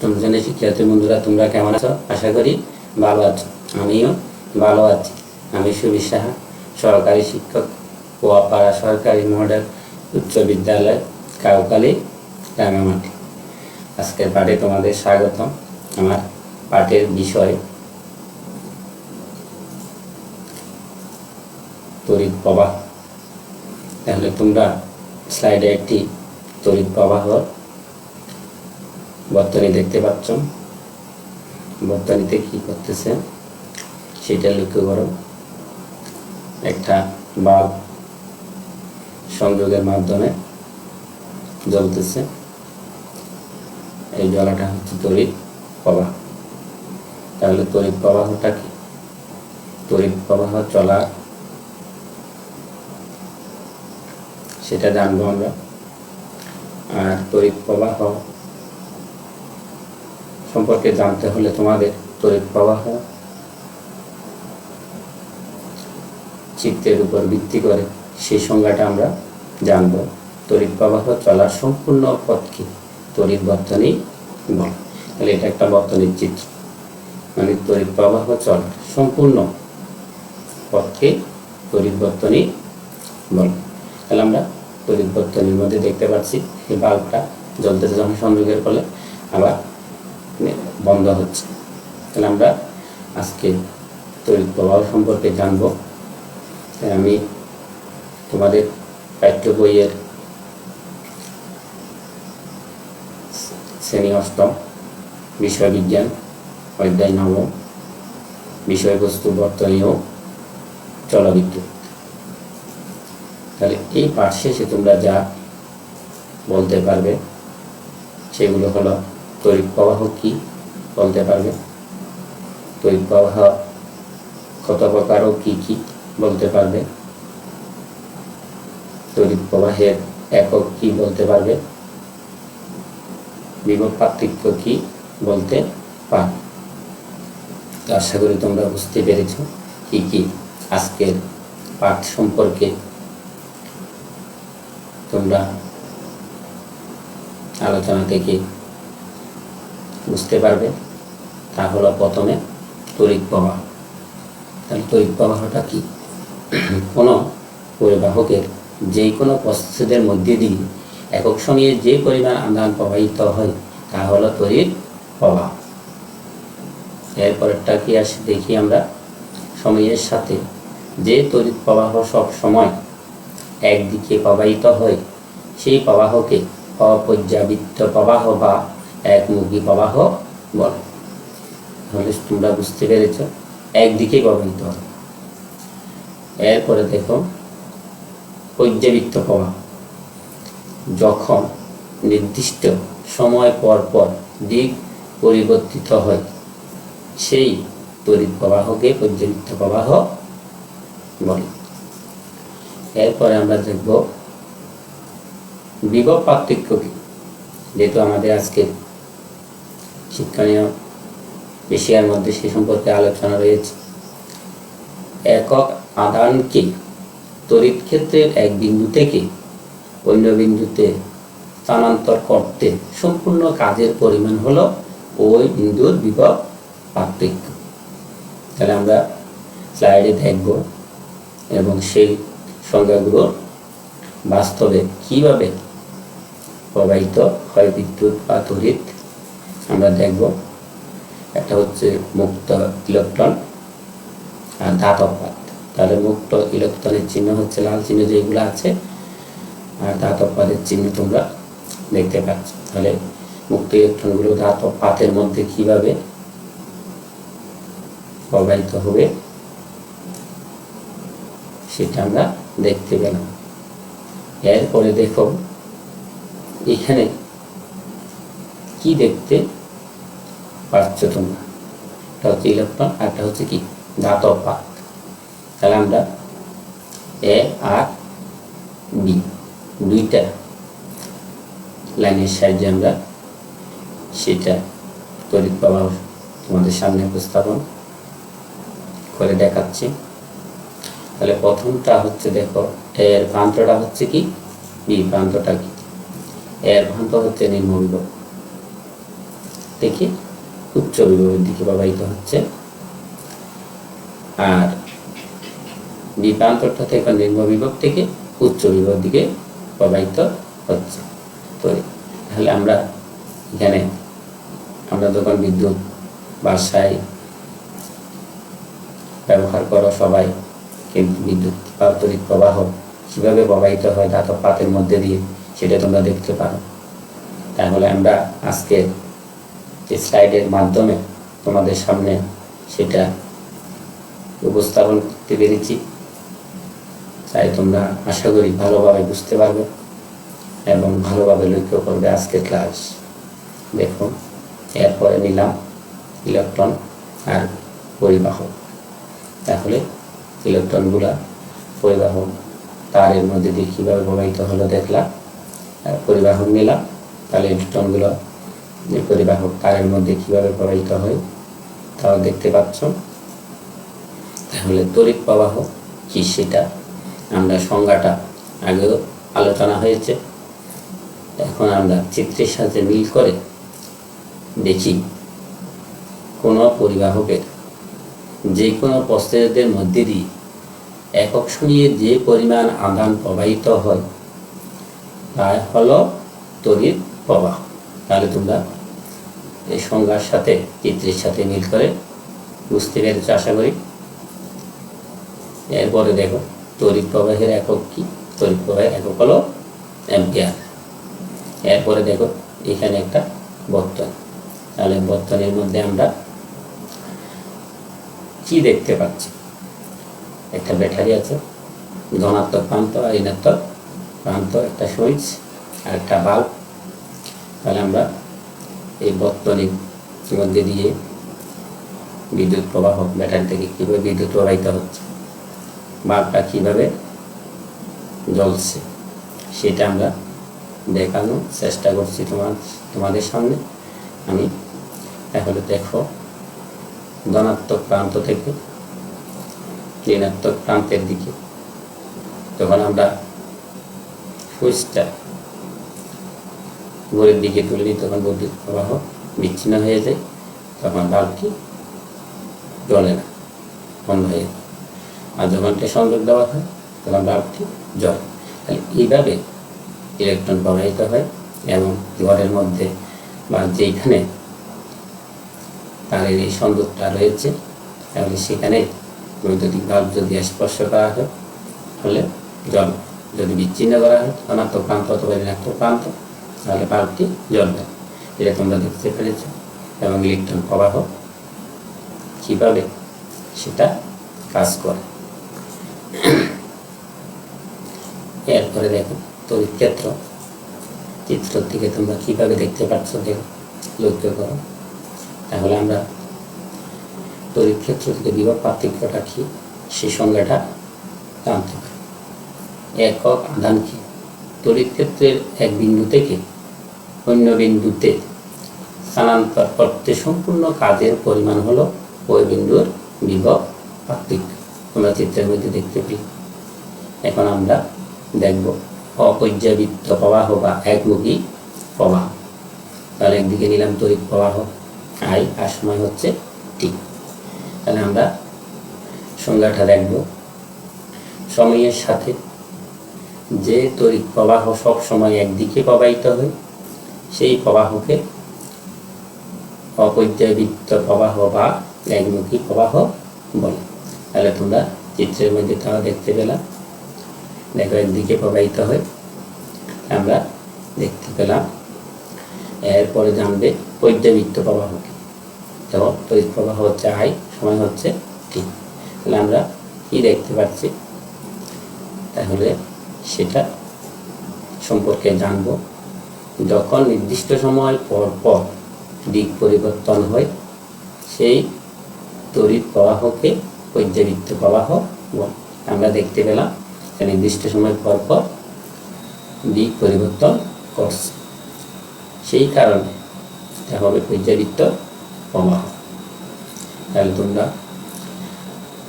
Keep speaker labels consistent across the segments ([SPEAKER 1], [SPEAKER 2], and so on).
[SPEAKER 1] অষ্টম শ্রেণির শিক্ষার্থী বন্ধুরা, তোমরা কেমন আছো? আশা করি ভালো আছো। আমিও ভালো আছি। আমি সুবীর সাহা, সহকারী শিক্ষক পোয়াপাড়া সরকারি মডেল উচ্চ বিদ্যালয় কাউকালী, রাঙামাটি। আজকের পাঠে তোমাদের স্বাগতম আমার পাঠের বিষয়। তড়িৎ প্রবাহ। তাহলে তোমরা স্লাইডে একটি তড়িৎ প্রবাহ বর্তনী দেখতে পাচ্ছ। বর্তনীতে কি করতেছে? সেটা লক্ষ্য করো। একটা বাল্ব সংযোগের মাধ্যমে জ্বলতেছে। এই জ্বলাটা হচ্ছে তড়িৎ প্রবাহ। তাহলে তড়িৎ প্রবাহটা কি? তড়িৎ প্রবাহ চলা, সেটা জানব আমরা। আর তড়িৎ প্রবাহ সম্পর্কে জানতে হলে তোমাদের তড়িৎ প্রবাহ চিত্রের উপর ভিত্তি করে সেই সংজ্ঞাটা আমরা জানব। তড়িৎ প্রবাহ চলার সম্পূর্ণ পথকে তড়িৎ বর্তনী বলে। তাহলে এটা একটা বর্তনীর চিত্র। মানে তড়িৎ প্রবাহ চলার সম্পূর্ণ পথকে তড়িৎ বর্তনী বলে। তাহলে আমরা তড়িৎ বর্তনীর মধ্যে দেখতে পাচ্ছি, এই বাল্বটা জ্বলতেছে যখন সংযোগের ফলে আবার বন্ধ হচ্ছে। তাহলে আমরা আজকে তড়িৎ প্রবাহ সম্পর্কে জানব। আমি তোমাদের পাঠ্য বইয়ের শ্রেণি অষ্টম বিষয় বিজ্ঞান অধ্যায় নবম, বিষয়বস্তু বর্তনীয় চলবিদ্যুৎ। তাহলে এই পাঠ শেষে তোমরা যা বলতে পারবে সেগুলো হলো তড়িৎ প্রবাহ কি বলতে পারবে তড়িৎ প্রবাহ কত প্রকার ও কি কি বলতে পারবে তড়িৎ প্রবাহের একক কি বলতে পারবে বিভব পার্থক্য কি বলতে পারবে তো আশা করি তোমরা বুঝতে পেরেছ কি কি আজকের পাঠ সম্পর্কে। তোমরা আলোচনা থেকে বুঝতে পারবে। তা হলো প্রথমে তড়িৎ প্রবাহ। তাহলে তড়িৎ প্রবাহটা কি? কোনো পরিবাহকের যে কোনো প্রস্তুতের মধ্যে দিয়ে একক সঙ্গে যে পরিমাণ আদান প্রবাহিত হয়, তা হলো তড়িৎ প্রবাহ। এরপরেরটা কি আসে দেখি আমরা। সময়ের সাথে যে তড়িৎ প্রবাহ সব সময় একদিকে প্রবাহিত হয়, সেই প্রবাহকে অপর্যাবৃত্ত প্রবাহ বা একমুখী প্রবাহ বলে। তাহলে তোমরা বুঝতে পেরেছ, একদিকে প্রবাহিত হবে এরপরে দেখো, পর্যাবৃত্ত প্রবাহ। যখন নির্দিষ্ট সময় পর পর দিক পরিবর্তিত হয়, সেই তড়িৎ প্রবাহকে পর্যাবৃত্ত প্রবাহ বলে। এরপরে আমরা দেখব বিভব পার্থক্য কি, যেহেতু আমাদের আজকে শিক্ষণীয় বিষয়ের মধ্যে সে সম্পর্কে আলোচনা রয়েছে। একক আদানকে তড়িৎ ক্ষেত্রের এক বিন্দু থেকে অন্য বিন্দুতে স্থানান্তর করতে সম্পূর্ণ কাজের পরিমাণ হলো ওই বিন্দুর বিভব পার্থক্য। তাহলে আমরা স্লাইডে দেখব এবং সেই সংজ্ঞাগুলো বাস্তবে কীভাবে প্রবাহিত হয় বিদ্যুৎ বা তড়িৎ আমরা দেখব। একটা হচ্ছে মুক্ত ইলেকট্রন আর ধাতব পাত তাহলে মুক্ত ইলেকট্রনের চিহ্ন হচ্ছে লাল চিহ্ন যেগুলো আছে, আর ধাতব পাতের চিহ্ন তোমরা দেখতে পাচ্ছ। তাহলে মুক্ত ইলেকট্রনগুলো ধাতব পাতের মধ্যে কীভাবে প্রবাহিত হবে, সেটা আমরা দেখতে পেলাম। এরপরে দেখো, এখানে কি দেখতে পাচ্ছ তোমরা এটা হচ্ছে ইলেকট্রন আর একটা হচ্ছে কি? ধাতব পাত। তাহলে আমরা এ, আর, বি দুইটা লাইনের সাহায্যে আমরা সেটা তড়িৎ প্রবাহ তোমাদের সামনে উপস্থাপন করে দেখাচ্ছি। তাহলে প্রথমটা হচ্ছে দেখো এর প্রান্তটা হচ্ছে কি? বি প্রান্তটা কি? এর প্রান্ত হচ্ছে বিভব থেকে উচ্চ বিভবের দিকে প্রবাহিত হচ্ছে। আর বিপ্রান্তরটা থেকে নিম্ন বিভব থেকে উচ্চ বিভব দিকে প্রবাহিত হচ্ছে। তো তাহলে আমরা এখানে, আমরা যখন বিদ্যুৎ, বাসায় ব্যবহার করো সবাই, কিন্তু বিদ্যুৎ বা প্রবাহ কীভাবে প্রবাহিত হয় ধাতব পাতের মধ্যে দিয়ে সেটা তোমরা দেখতে পারো। তাহলে আমরা আজকে স্লাইডের মাধ্যমে তোমাদের সামনে সেটা উপস্থাপন করতে পেরেছি। তাই তোমরা আশা করি ভালোভাবে বুঝতে পারবে এবং ভালোভাবে লক্ষ্য করবে আজকের ক্লাস। দেখো, এরপরে নিলাম ইলেকট্রন আর পরিবাহক তাহলে ইলেকট্রনগুলা পরিবাহক তারের মধ্যে দিয়ে কীভাবে প্রবাহিত হলো দেখলাম। পরিবাহক নিলাম, তাহলে ইলেকট্রনগুলো যে পরিবাহক তারের মধ্যে কীভাবে প্রবাহিত হয়, তাও দেখতে পাচ্ছ। তাহলে তড়িৎ প্রবাহ কি সেটা? আমরা সংজ্ঞাটা আগেও আলোচনা হয়েছে। এখন আমরা চিত্রের সাথে মিল করে দেখি কোনো পরিবাহকের যে কোনো প্রস্তুতের মধ্যে দিয়ে একক সঙ্গে যে পরিমাণ আদান প্রবাহিত হয়, তা হলো তড়িৎ প্রবাহ। তাহলে তোমরা এই সংজ্ঞার সাথে চিত্রের সাথে মিল করে বুঝতে পেরেছ আশা করি এরপরে দেখো তড়িৎ প্রবাহের একক কি? তড়িৎ প্রবাহের একক হলো অ্যাম্পিয়ার। এরপরে দেখো, এখানে একটা বর্তন। তাহলে বর্তনের মধ্যে আমরা কি দেখতে পাচ্ছি? একটা ব্যাটারি আছে, ধনাত্মক প্রান্ত আর ঋণাত্মক প্রান্ত, একটা সুইচ আর একটা বাল্ব। তাহলে আমরা এই বর্তনীর মধ্যে দিয়ে বিদ্যুৎ প্রবাহ ব্যাটারি থেকে কীভাবে বিদ্যুৎ প্রবাহিত হচ্ছে বাল্বটা কীভাবে জ্বলছে, সেটা আমরা দেখানোর চেষ্টা করছি তোমার, তোমাদের সামনে। আমি তাহলে দেখো, ধনাত্মক প্রান্ত থেকে ঋণাত্মক প্রান্তের দিকে। তখন আমরা সুইচটা ঘরের দিকে তুলে নিই তখন বৈদ্যুতিক প্রবাহ বিচ্ছিন্ন হয়ে যায়, তখন বাল্বটি জ্বলে না, বন্ধ হয়ে যায়। আর যখন সংযোগ দেওয়া হয়, তখন বাল্বটি জ্বলে তাহলে এইভাবে ইলেকট্রন প্রবাহিত হয় এবং ঘরের মধ্যে বা যেইখানে তারের এই সংযোগটা রয়েছে, তাহলে সেখানে বৈদ্যুতিক বাল্ব যদি স্পর্শ করা হয়, তাহলে জল যদি বিচ্ছিন্ন করা হয় ধনাত্মক প্রান্ত অথবা ঋণাত্মক প্রান্ত তাহলে বাল্বটি জ্বলবে এটা তোমরা দেখতে পেরেছ। এবং ইলেকট্রন প্রবাহ কীভাবে সেটা কাজ করে। এরপরে দেখো, তড়িৎ ক্ষেত্র। চিত্র থেকে তোমরা কীভাবে দেখতে পাচ্ছ, দেখো, লক্ষ্য করো। তাহলে আমরা তড়িৎ ক্ষেত্র থেকে বিভব পার্থক্যটা কি? সেই সংজ্ঞাটা জানতে একক আধান কি? তড়িৎ ক্ষেত্রের এক বিন্দু থেকে অন্য বিন্দুতে স্থানান্তর করতে সম্পূর্ণ কাজের পরিমাণ হলো ওই বিন্দুর বিভব পার্থক্য তোমরা চিত্রের মধ্যে দেখতে পাই। এখন আমরা দেখব অপর্যাবৃত্ত প্রবাহ বা একমুখী প্রবাহ। তাহলে একদিকে নিলাম তড়িৎ প্রবাহ, আই, আর সময় হচ্ছে টি। তাহলে আমরা সংজ্ঞাটা দেখব। সময়ের সাথে যে তড়িৎ প্রবাহ সব সময় একদিকে প্রবাহিত হয় সেই প্রবাহকে অপর্যাবৃত্ত প্রবাহ বা একমুখী প্রবাহ বলে। তাহলে তোমরা চিত্রের মধ্যে তাও দেখতে পেলাম দেখো, একদিকে প্রবাহিত হয়, আমরা দেখতে পেলাম। এরপরে জানবে পর্যাবৃত্ত প্রবাহ কি। যেমন তড়িৎ প্রবাহ হচ্ছে আই সময় হচ্ছে টি। তাহলে আমরা কি দেখতে পাচ্ছি? তাহলে সেটা সম্পর্কে জানব। যখন নির্দিষ্ট সময় পর পর দিক পরিবর্তন হয়, সেই তড়িৎ প্রবাহকে পর্যাবৃত্ত প্রবাহ আমরা দেখতে পেলাম যে নির্দিষ্ট সময় পর পর দিক পরিবর্তন করছে। সেই কারণে এটা হবে পর্যাবৃত্ত প্রবাহ। তাহলে তোমরা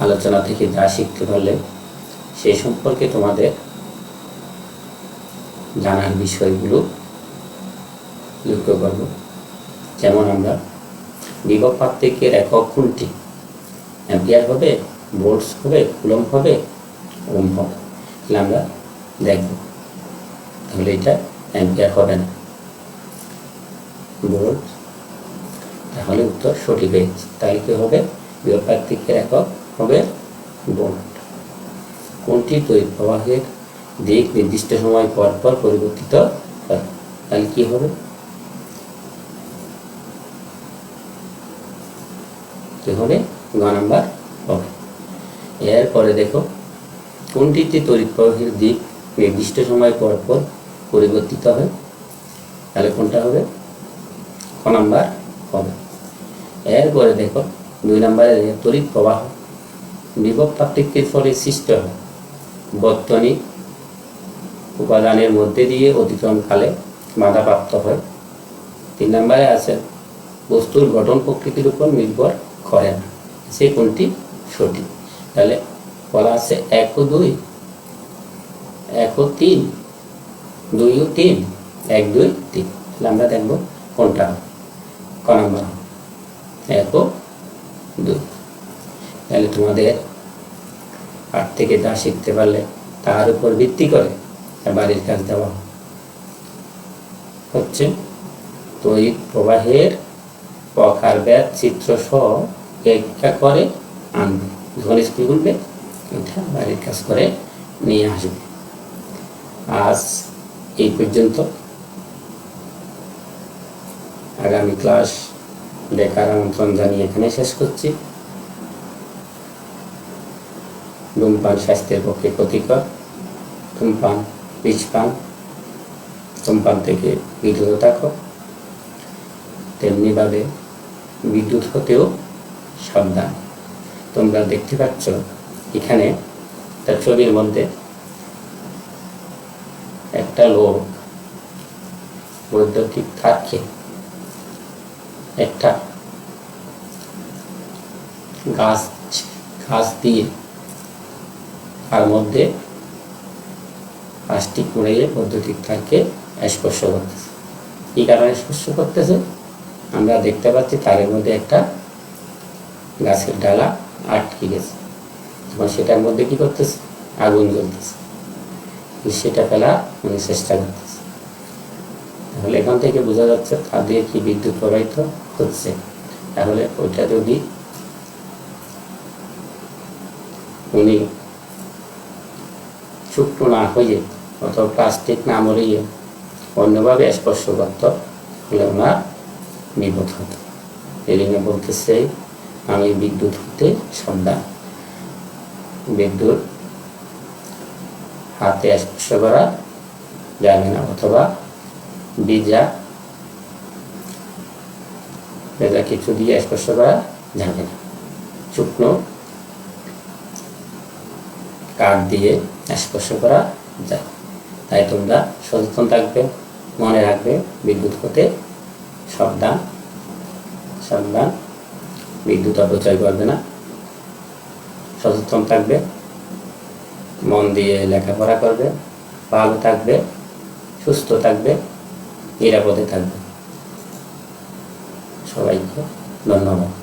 [SPEAKER 1] আলোচনা থেকে যা শিখতে পারলে সেই সম্পর্কে তোমাদের জানার বিষয়গুলো লক্ষ্য করব যেমন আমরা বিভব পার্থক্যের একক কোনটি অ্যাম্পিয়ার হবে ভোল্টস হবে কুলম হবে, ওম হবে। তাহলে আমরা দেখব, তাহলে এটা অ্যাম্পিয়ার হবে না। ভোল্ট তাহলে উত্তর সঠিক হয়েছে। তাহলে কি হবে? বিভব পার্থক্যের একক হবে ভোল্ট কোনটি তড়িৎ প্রবাহের দিক নির্দিষ্ট সময় পর পর পরিবর্তিত হয়। তাহলে কী হবে? কি হবে গ নাম্বার হবে। এরপরে দেখো কোনটিতে তড়িৎ প্রবাহের দিক নির্দিষ্ট সময় পর পর পরিবর্তিত হয় তাহলে কোনটা হবে? ক নাম্বার হবে। এরপরে দেখো, দুই নম্বরে তড়িৎ প্রবাহ বিভব পার্থক্যের ফলে সৃষ্ট হয়। বর্তনী উপাদানের মধ্যে দিয়ে অতিক্রমকালে বাধাপ্রাপ্ত হয়। তিন নম্বরে আছে, বস্তুর গঠন প্রকৃতির উপর নির্ভর করে না সে কোনটি সঠিক। তাহলে বলা আছে এক ও দুই। এক ও তিন। দুই ও তিন। এক, দুই, তিন। তাহলে আমরা দেখব কোনটা ক নম্বর এক ও দুই। তাহলে তোমাদের আট থেকে যা শিখতে পারলে তার উপর ভিত্তি করে বাড়ির কাজ দেওয়া হচ্ছে তড়িৎ প্রবাহের প্রকার ব্যাদ চিত্র সহ একটা করে আনবে ধরে স্কুল খুলবে বাড়ির কাজ করে নিয়ে আসবে। আজ এই পর্যন্ত। আগামী ক্লাস দেখার আমন্ত্রণ জানিয়ে এখানে শেষ করছি। ধূমপান স্বাস্থ্যের পক্ষে ক্ষতিকর। ধূমপান, বিষপান, ধূমপান থেকে বিরত থাকো। তেমনিভাবে বিদ্যুৎ হতেও সাবধান। তোমরা দেখতে পাচ্ছ, এখানে তার ছবির মধ্যে একটা লোক বৈদ্যুতিক তারকে একটা গাছ গাছ দিয়ে তার মধ্যে প্লাস্টিক উড়িয়ে বৈদ্যুতিক তারকে স্পর্শ করতেছে। কী কারণে স্পর্শ করতেছে? আমরা দেখতে পাচ্ছি তারের মধ্যে একটা গাছের ডালা আটকে গেছে। তখন সেটার মধ্যে কি করতেছে? আগুন জ্বলতেছে। সেটা ফেলা উনি চেষ্টা করতেছে। তাহলে এখান থেকে বোঝা যাচ্ছে তার দিয়ে কি বিদ্যুৎ প্রবাহিত হচ্ছে। তাহলে ওইটা যদি উনি শুকনো না হয়ে অথবা প্লাস্টিক না মরিয়ে অন্যভাবে স্পর্শ করত, তাহলে ওনার বিপদ হতো। জন্য বলতেছে, আমি বিদ্যুৎ হতে সাবধান বিদ্যুৎ হাতে স্পর্শ করা যাবে না, অথবা বিজা ভেজা কিছু দিয়ে স্পর্শ করা যাবে না। শুকনো কাঠ দিয়ে স্পর্শ করা যায়। তাই তোমরা সচেতন থাকবে, মনে রাখবে, বিদ্যুৎ হতে সাবধান সাবধান। বিদ্যুৎ অপচয় করবে না। সচেতন থাকবে। মন দিয়ে লেখাপড়া করবে। ভালো থাকবে। সুস্থ থাকবে। নিরাপদে থাকবে। সবাইকে ধন্যবাদ।